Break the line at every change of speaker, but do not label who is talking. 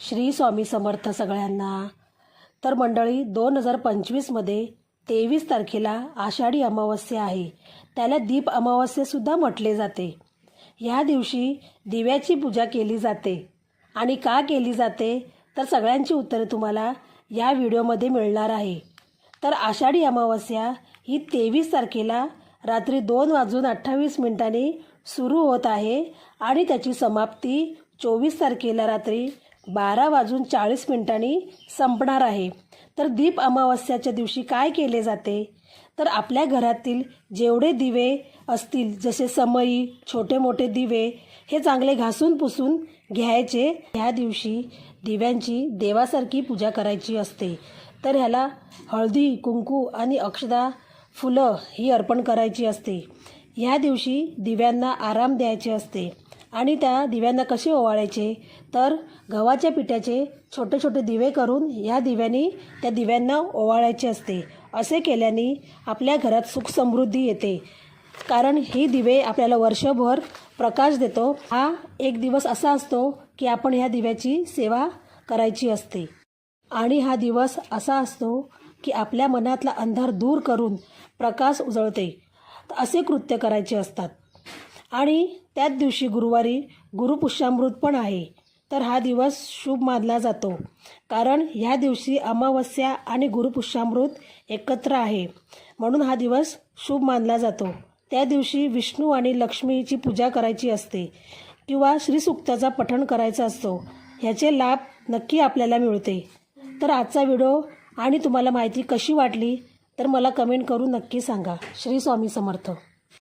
श्री स्वामी समर्थ सगळ्यांना. तर मंडळी दोन हजार पंचवीसमध्ये तेवीस तारखेला आषाढी अमावस्या आहे. त्याला दीप अमावस्यासुद्धा म्हटले जाते. ह्या दिवशी दिव्याची पूजा केली जाते. आणि का केली जाते? तर सगळ्यांची उत्तरे तुम्हाला या व्हिडिओमध्ये मिळणार आहे. तर आषाढी अमावस्या ही तेवीस तारखेला रात्री दोन वाजून अठ्ठावीस मिनिटांनी सुरू होत आहे आणि त्याची समाप्ती चोवीस तारखेला रात्री बारा वाजून चाळीस मिनिटांनी संपणार आहे. तर दीप अमावस्याच्या दिवशी काय केले जाते? तर आपल्या घरातील जेवढे दिवे असतील जसे समई छोटे मोठे दिवे हे चांगले घासून पुसून घ्यायचे. ह्या दिवशी दिव्यांची देवासारखी पूजा करायची असते. तर ह्याला हळदी कुंकू आणि अक्षदा फुलं ही अर्पण करायची असते. ह्या दिवशी दिव्यांना आराम द्यायचे असते. आणि त्या दिव्यांना कसे ओवाळायचे? तर गव्हाच्या पिठाचे छोटे छोटे दिवे करून ह्या दिव्यांनी त्या दिव्यांना ओवाळायचे असते. असे केल्याने आपल्या घरात सुख समृद्धी येते. कारण ही दिवे आपल्याला वर्षभर प्रकाश देतो. हा एक दिवस असा असतो की आपण ह्या दिव्याची सेवा करायची असते. आणि हा दिवस असा असतो की आपल्या मनातला अंधार दूर करून प्रकाश उजळते. असे कृत्य करायचे असतात. आणि त्याच दिवशी गुरुवारी गुरुपुष्यामृत पण आहे. तर हा दिवस शुभ मानला जातो. कारण ह्या दिवशी अमावस्या आणि गुरुपुष्यामृत एकत्र आहे. म्हणून हा दिवस शुभ मानला जातो. त्या दिवशी विष्णू आणि लक्ष्मीची पूजा करायची असते किंवा श्रीसुक्ताचा पठण करायचा असतो. ह्याचे लाभ नक्की आपल्याला मिळते. तर आजचा व्हिडिओ आणि तुम्हाला माहिती कशी वाटली तर मला कमेंट करून नक्की सांगा. श्री स्वामी समर्थ.